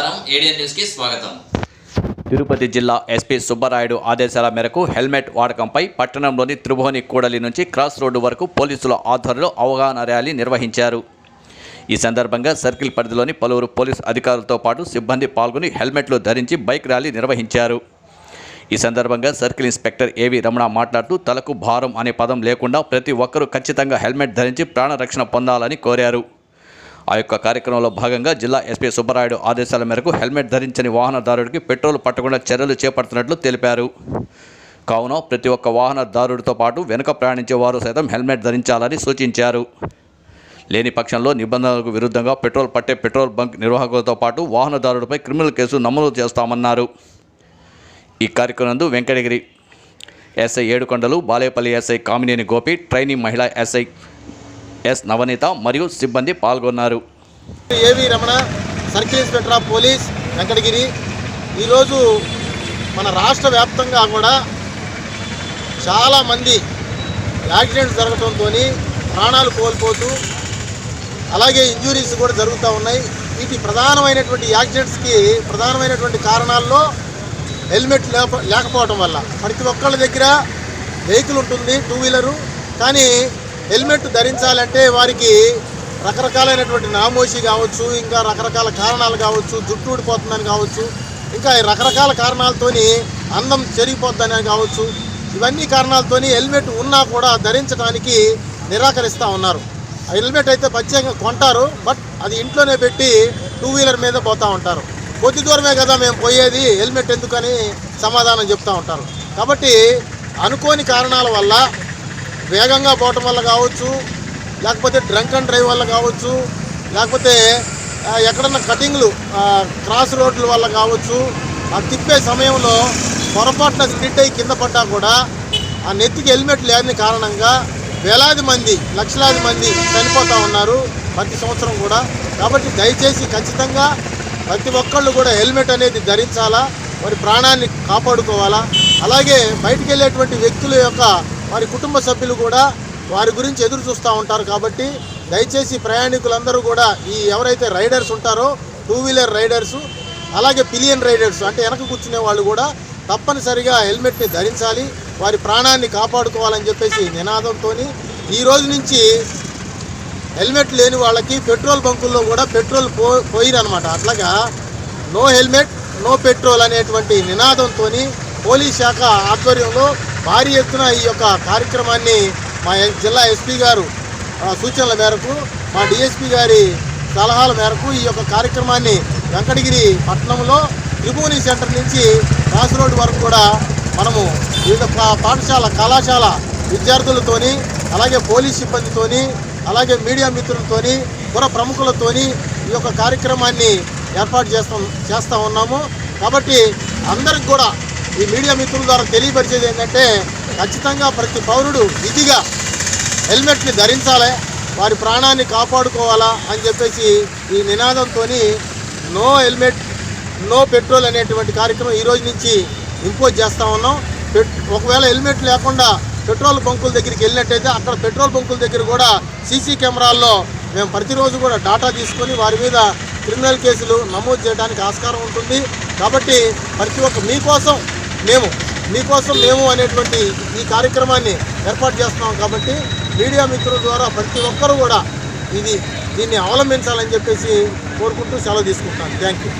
నమస్కారం. ఏడియన్ న్యూస్కి స్వాగతం. తిరుపతి జిల్లా ఎస్పీ సుబ్బరాయుడు ఆదేశాల మేరకు హెల్మెట్ వాడకంపై పట్టణంలోని త్రిభువని కూడలి నుంచి క్రాస్ రోడ్డు వరకు పోలీసుల ఆధ్వర్యంలో అవగాహన ర్యాలీ నిర్వహించారు. ఈ సందర్భంగా సర్కిల్ పరిధిలోని పలువురు పోలీస్ అధికారులతో పాటు సిబ్బంది పాల్గొని హెల్మెట్లు ధరించి బైక్ ర్యాలీ నిర్వహించారు. ఈ సందర్భంగా సర్కిల్ ఇన్స్పెక్టర్ ఏవి రమణ మాట్లాడుతూ తలకు భారం అనే పదం లేకుండా ప్రతి ఒక్కరూ ఖచ్చితంగా హెల్మెట్ ధరించి ప్రాణరక్షణ పొందాలని కోరారు. ఆ యొక్క కార్యక్రమంలో భాగంగా జిల్లా ఎస్పీ సుబ్బరాయుడు ఆదేశాల మేరకు హెల్మెట్ ధరించని వాహనదారుడికి పెట్రోల్ పట్టకుండా చర్యలు చేపడుతున్నట్లు తెలిపారు. కావున ప్రతి ఒక్క వాహనదారుడితో పాటు వెనుక ప్రయాణించే వారు సైతం హెల్మెట్ ధరించాలని సూచించారు. లేని పక్షంలో నిబంధనలకు విరుద్ధంగా పెట్రోల్ పట్టే పెట్రోల్ బంక్ నిర్వాహకులతో పాటు వాహనదారుడిపై క్రిమినల్ కేసు నమోదు చేస్తామన్నారు. ఈ కార్యక్రమందు Venkatagiri SI Yedukondalu Balepalli SI Kamineni Gopi training మహిళా ఎస్ఐ ఎస్ నవనీత మరియు సిబ్బంది పాల్గొన్నారు. AV Ramana circle inspector of police Venkatagiri. ఈరోజు మన రాష్ట్ర వ్యాప్తంగా కూడా చాలామంది యాక్సిడెంట్స్ జరగడంతో ప్రాణాలు కోల్పోతూ అలాగే ఇంజురీస్ కూడా జరుగుతూ ఉన్నాయి. వీటి ప్రధానమైనటువంటి యాక్సిడెంట్స్కి ప్రధానమైనటువంటి కారణాల్లో హెల్మెట్ లేక లేకపోవడం వల్ల ప్రతి ఒక్కళ్ళ దగ్గర వెహికల్ ఉంటుంది టూ వీలరు. కానీ హెల్మెట్ ధరించాలంటే వారికి రకరకాలైనటువంటి నామోషి కావచ్చు ఇంకా రకరకాల కారణాలు కావచ్చు జుట్టు ఊడిపోతుందని కావచ్చు ఇంకా ఈ రకరకాల కారణాలతోని అందం చెరిగిపోతుందని కావచ్చు ఇవన్నీ కారణాలతోని హెల్మెట్ ఉన్నా కూడా ధరించడానికి నిరాకరిస్తూ ఉన్నారు. ఆ హెల్మెట్ అయితే ప్రత్యేకంగా కొంటారు బట్ అది ఇంట్లోనే పెట్టి టూ వీలర్ మీద పోతూ ఉంటారు. కొద్ది దూరమే కదా మేము పోయేది హెల్మెట్ ఎందుకని సమాధానం చెప్తూ ఉంటారు. కాబట్టి అనుకోని కారణాల వల్ల వేగంగా పోవటం వల్ల కావచ్చు లేకపోతే డ్రంక్ అండ్ డ్రైవ్ వల్ల కావచ్చు లేకపోతే ఎక్కడన్నా కటింగ్లు క్రాస్ రోడ్ల వల్ల కావచ్చు ఆ తిప్పే సమయంలో పొరపాటున స్కిడ్ అయ్యి కింద పడ్డా కూడా ఆ నెత్తికి హెల్మెట్ లేని కారణంగా వేలాది మంది లక్షలాది మంది చనిపోతూ ఉన్నారు ప్రతి సంవత్సరం కూడా. కాబట్టి దయచేసి ఖచ్చితంగా ప్రతి ఒక్కళ్ళు కూడా హెల్మెట్ అనేది ధరించాలా వారి ప్రాణాన్ని కాపాడుకోవాలా. అలాగే బయటికి వెళ్ళేటువంటి వ్యక్తుల యొక్క వారి కుటుంబ సభ్యులు కూడా వారి గురించి ఎదురు చూస్తూ ఉంటారు కాబట్టి దయచేసి ప్రయాణికులందరూ కూడా ఈ ఎవరైతే రైడర్స్ ఉంటారో టూ వీలర్ రైడర్స్ అలాగే పిలియన్ రైడర్స్ అంటే వెనక కూర్చునే వాళ్ళు కూడా తప్పనిసరిగా హెల్మెట్ని ధరించాలి వారి ప్రాణాన్ని కాపాడుకోవాలని చెప్పేసి నినాదంతో ఈ రోజు నుంచి హెల్మెట్ లేని వాళ్ళకి పెట్రోల్ బంకుల్లో కూడా పెట్రోల్ పో పోయిరనమాట అట్లాగా నో హెల్మెట్ నో పెట్రోల్ అనేటువంటి నినాదంతో పోలీస్ శాఖ ఆధ్వర్యంలో భారీ ఎత్తున ఈ యొక్క కార్యక్రమాన్ని మా జిల్లా ఎస్పీ గారు సూచనల మేరకు మా డిఎస్పీ గారి సలహాల మేరకు ఈ యొక్క కార్యక్రమాన్ని వెంకటగిరి పట్టణంలో త్రిభువని సెంటర్ నుంచి క్రాస్ రోడ్ వరకు కూడా మనము వివిధ పా- పాఠశాల కళాశాల విద్యార్థులతోని అలాగే పోలీస్ సిబ్బందితోని అలాగే మీడియా మిత్రులతోని పుర ప్రముఖులతోని ఈ యొక్క కార్యక్రమాన్ని ఏర్పాటు చేస్తాం చేస్తూ ఉన్నాము. కాబట్టి అందరికి కూడా ఈ మీడియా మిత్రుల ద్వారా తెలియపరిచేది ఏంటంటే ఖచ్చితంగా ప్రతి పౌరుడు విధిగా హెల్మెట్ని ధరించాలి వారి ప్రాణాన్ని కాపాడుకోవాలా అని చెప్పేసి ఈ నినాదంతో నో హెల్మెట్ నో పెట్రోల్ అనేటువంటి కార్యక్రమం ఈరోజు నుంచి ఇంపోజ్ చేస్తూ ఉన్నాం. పెట్ ఒకవేళ హెల్మెట్ లేకుండా పెట్రోల్ బంకుల దగ్గరికి వెళ్ళినట్టయితే అక్కడ పెట్రోల్ బంకుల దగ్గర కూడా సీసీ కెమెరాల్లో మేము ప్రతిరోజు కూడా డాటా తీసుకొని వారి మీద క్రిమినల్ కేసులు నమోదు చేయడానికి ఆస్కారం ఉంటుంది. కాబట్టి ప్రతి ఒక్క మీకోసం మేము మీకోసం మేము అనేటువంటి ఈ కార్యక్రమాన్ని ఏర్పాటు చేస్తున్నాం కాబట్టి మీడియా మిత్రుల ద్వారా ప్రతి ఒక్కరూ కూడా ఇది దీన్ని అవలంబించాలని చెప్పేసి కోరుకుంటూ సెలవు తీసుకుంటాను థ్యాంక్ యూ.